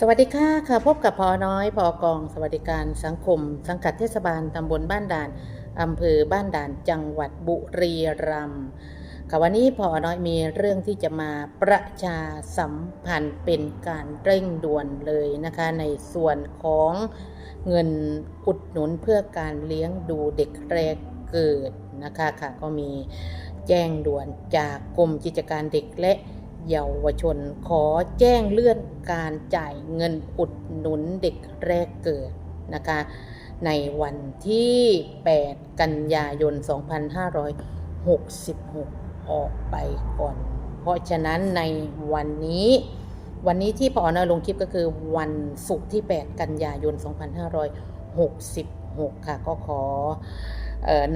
สวัสดีค่ะค่ะพบกับพอน้อยพอกอง สวัสดิการสังคม สังกัดเทศบาลตำบลบ้านด่านอำเภอบ้านด่านจังหวัดบุรีรัมย์ค่ะวันนี้พอน้อยมีเรื่องที่จะมาประชาสัมพันธ์เป็นการเร่งด่วนเลยนะคะ ในส่วนของเงินอุดหนุนเพื่อการเลี้ยงดูเด็กแรกเกิดนะคะค่ะก็มีแจ้งด่วนจากกรมกิจการเด็กและ เยาวชนขอแจ้งเลื่อนการจ่ายเงินอุดหนุนเด็กแรกเกิดนะคะในวันที่ 8 กันยายน 2566 ออกไปก่อน เพราะฉะนั้นในวันนี้ วันนี้ที่พอนะลงคลิปก็คือวันศุกร์ที่ 8 กันยายน 2566 ค่ะ ก็ขอเออ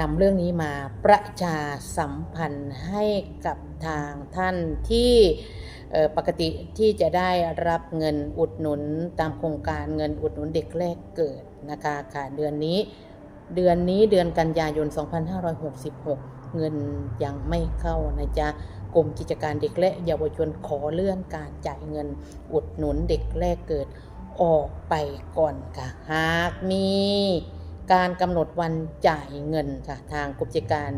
นำเรื่องนี้มาประชาสัมพันธ์ให้กับทางท่านที่ปกติที่จะได้รับเงินอุดหนุนตามโครงการเงินอุดหนุนเด็กแรกเกิดนะคะค่ะเดือนนี้เดือนนี้เดือนกันยายน 2566 เงินยังไม่เข้านะจ๊ะกรมกิจการเด็กและเยาวชนขอเลื่อนการจ่ายเงินอุดหนุนเด็กแรกเกิดออกไปก่อนค่ะหากมี การกำหนดวันจ่ายเงินค่ะ ทางกรมกิจการ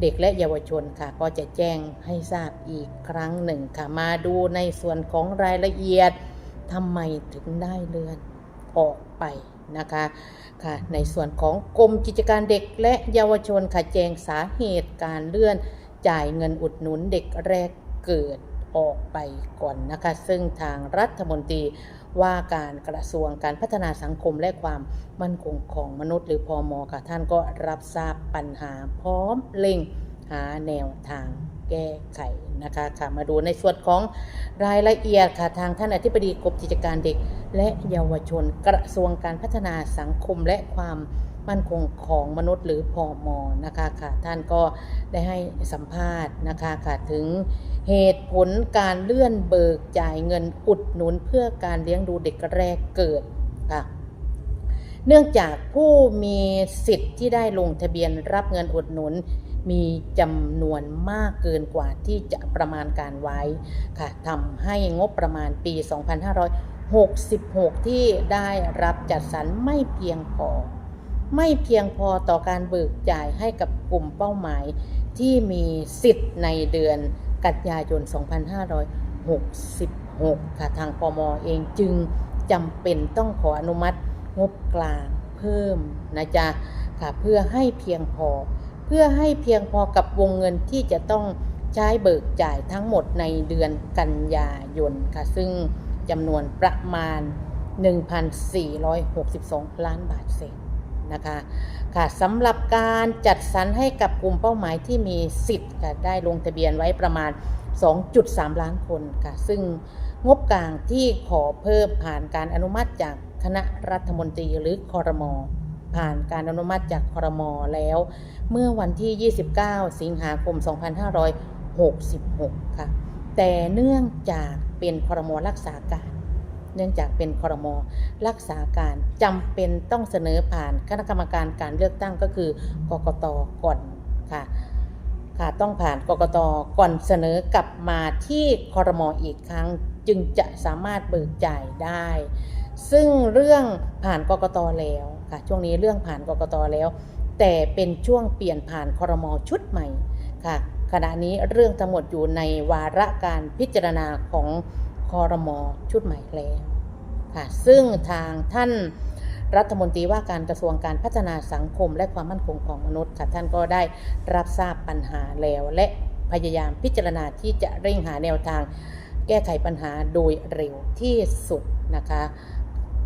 เด็กและเยาวชนค่ะ ก็จะแจ้งให้ทราบอีกครั้งหนึ่งค่ะ มาดูในส่วนของรายละเอียดทำไมถึงได้เลื่อนออกไปนะคะค่ะ ในส่วนของกรมกิจการเด็กและเยาวชนค่ะแจ้งสาเหตุการเลื่อนจ่ายเงินอุดหนุนเด็กแรกเกิดออกไปก่อนนะคะ ซึ่งทางรัฐมนตรี ว่าการกระทรวงการพัฒนาสังคมและความมั่นคงของมนุษย์หรือพอมค่ะท่านก็รับทราบปัญหาพร้อมเล็งหาแนวทางแก้ไขนะคะค่ะมาดูในส่วนของรายละเอียดค่ะทางท่านอธิบดีกรมกิจการเด็ก และเยาวชนกระทรวงการพัฒนาสังคมและความ มั่นคงของมนุษย์หรือพอมอนะคะค่ะท่านก็ได้ให้สัมภาษณ์นะคะค่ะถึงเหตุผลการเลื่อนเบิกจ่ายเงินอุดหนุนเพื่อการเลี้ยงดูเด็กแรกเกิดค่ะเนื่องจากผู้มีสิทธิ์ที่ได้ลงทะเบียนรับเงินอุดหนุนมีจำนวนมากเกินกว่าที่จะประมาณการไว้ค่ะทำให้งบประมาณปี 2566 ที่ได้รับจัดสรรไม่เพียงพอ ไม่เพียงพอต่อการเบิกจ่ายให้กับกลุ่มเป้าหมาย ที่มีสิทธิ์ในเดือนกันยายน 2566 ค่ะทางปมเองจึงจำเป็นต้องขออนุมัติงบกลางเพิ่มนะจ๊ะค่ะเพื่อให้เพียงพอ เพื่อให้เพียงพอกับวงเงินที่จะต้องใช้เบิกจ่ายทั้งหมดในเดือนกันยายนค่ะ ซึ่งจำนวนประมาณ 1,462 ล้านบาทเศษ นะคะค่ะสำหรับการจัดสรรให้กับกลุ่มเป้าหมายที่มีสิทธิ์ค่ะได้ลงทะเบียนไว้ประมาณ 2.3 ล้านคนค่ะซึ่งงบกลางที่ขอเพิ่มผ่านการอนุมัติจากคณะรัฐมนตรีหรือคอรมอผ่านการอนุมัติจากคอรมอแล้ว เมื่อวันที่ 29 สิงหาคม 2566 ค่ะ แต่เนื่องจากเป็นคอรมอรักษาการ เนื่องจากเป็นคอรมอรักษาการจำเป็นต้องเสนอผ่านคณะกรรมการการเลือกตั้งก็คือกกตก่อนค่ะค่ะต้องผ่านกกตก่อนเสนอกลับมาที่คอรมออีกครั้งจึงจะสามารถเบิกจ่ายได้ ซึ่งเรื่องผ่านกกตแล้วค่ะช่วงนี้เรื่องผ่านกกตแล้ว แต่เป็นช่วงเปลี่ยนผ่านคอรมอชุดใหม่ค่ะขณะนี้เรื่องทั้งหมดอยู่ในวาระการพิจารณาของ คอรมอชุดใหม่แล้วค่ะซึ่งทางท่านรัฐมนตรีว่าการกระทรวงการพัฒนาสังคมและความมั่นคงของมนุษย์ค่ะท่านก็ได้รับทราบปัญหาแล้วและพยายามพิจารณาที่จะเร่งหาแนวทางแก้ไขปัญหาโดยเร็วที่สุดนะคะ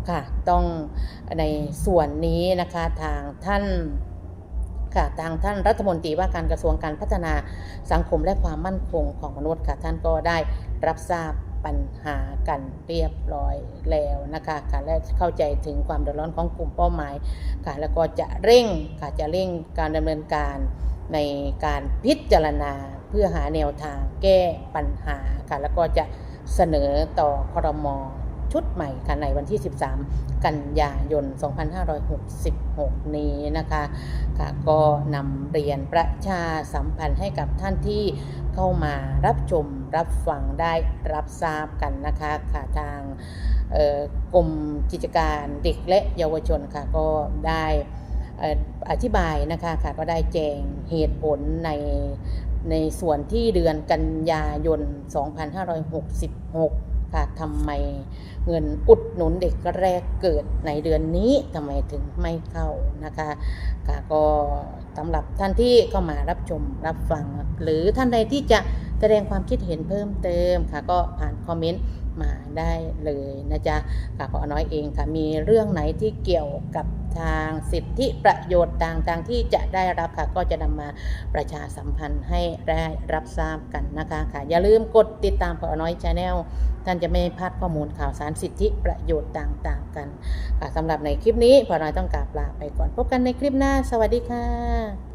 ค่ะต้องในส่วนนี้นะคะทางท่านค่ะทางท่านรัฐมนตรีว่าการกระทรวงการพัฒนาสังคมและความมั่นคงของมนุษย์ค่ะท่านก็ได้รับทราบ ปัญหากันเรียบร้อยแล้วนะคะค่ะและเข้าใจถึงความเดือดร้อนของกลุ่มเป้าหมายค่ะแล้วก็จะเร่งค่ะจะเร่งการดำเนินการในการพิจารณาเพื่อหาแนวทางแก้ปัญหาค่ะแล้วก็จะเสนอต่อครม ชุดใหม่ค่ะในวันที่ 13 กันยายน 2566 นี้นะคะค่ะก็นำเรียนประชาสัมพันธ์ให้กับท่านที่เข้ามารับชมรับฟังได้รับทราบกันนะคะค่ะทางเอ่อกรมกิจการเด็กและเยาวชนค่ะก็ได้อธิบายนะคะค่ะก็ได้แจงเหตุผลในในส่วนที่เดือนกันยายน 2566 ค่ะทำไมเงินอุดหนุนเด็กแรกเกิดในเดือนนี้ทำไมถึงไม่เข้านะคะค่ะก็สำหรับท่านที่เข้ามารับชมรับฟัง หรือท่านใดที่จะแสดงความคิดเห็นเพิ่มเติมค่ะก็ผ่านคอมเมนต์ มาได้เลยนะจ๊ะค่ะขอน้อยเองค่ะมีเรื่องไหนที่เกี่ยวกับทางสิทธิประโยชน์ต่างๆ ที่จะได้รับค่ะก็จะนำมาประชาสัมพันธ์ให้ได้รับทราบกันนะคะค่ะอย่าลืมกดติดตามขอน้อยชาแนลท่านจะไม่พลาดข้อมูลข่าวสารสิทธิประโยชน์ต่างๆ กันค่ะสำหรับในคลิปนี้พอน้อยต้องกราบลาไปก่อนพบกันในคลิปหน้า สวัสดีค่ะ